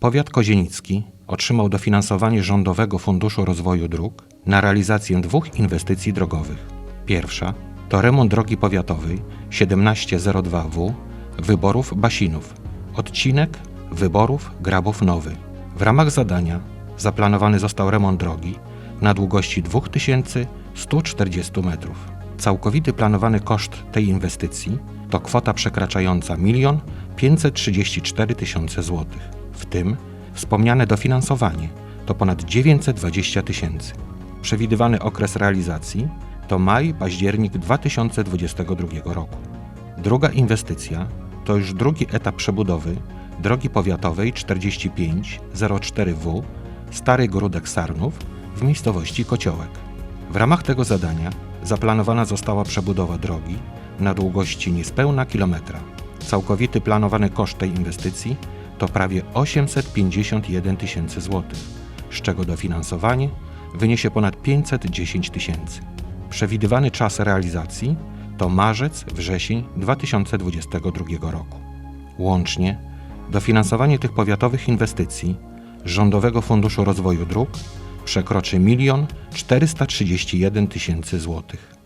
Powiat kozienicki otrzymał dofinansowanie Rządowego Funduszu Rozwoju Dróg na realizację dwóch inwestycji drogowych. Pierwsza to remont drogi powiatowej 1702W Wyborów Basinów, odcinek Wyborów Grabów Nowy. W ramach zadania zaplanowany został remont drogi na długości 2140 metrów. Całkowity planowany koszt tej inwestycji to kwota przekraczająca 1 534 tysiące złotych, w tym wspomniane dofinansowanie to ponad 920 tysięcy. Przewidywany okres realizacji to maj-październik 2022 roku. Druga inwestycja to już drugi etap przebudowy drogi powiatowej 4504W Stary Gródek Sarnów w miejscowości Kociołek. W ramach tego zadania zaplanowana została przebudowa drogi na długości niespełna kilometra. Całkowity planowany koszt tej inwestycji to prawie 851 tysięcy złotych, z czego dofinansowanie wyniesie ponad 510 tysięcy. Przewidywany czas realizacji to marzec, wrzesień 2022 roku. Łącznie dofinansowanie tych powiatowych inwestycji Rządowego Funduszu Rozwoju Dróg przekroczy 1 431 tysięcy złotych.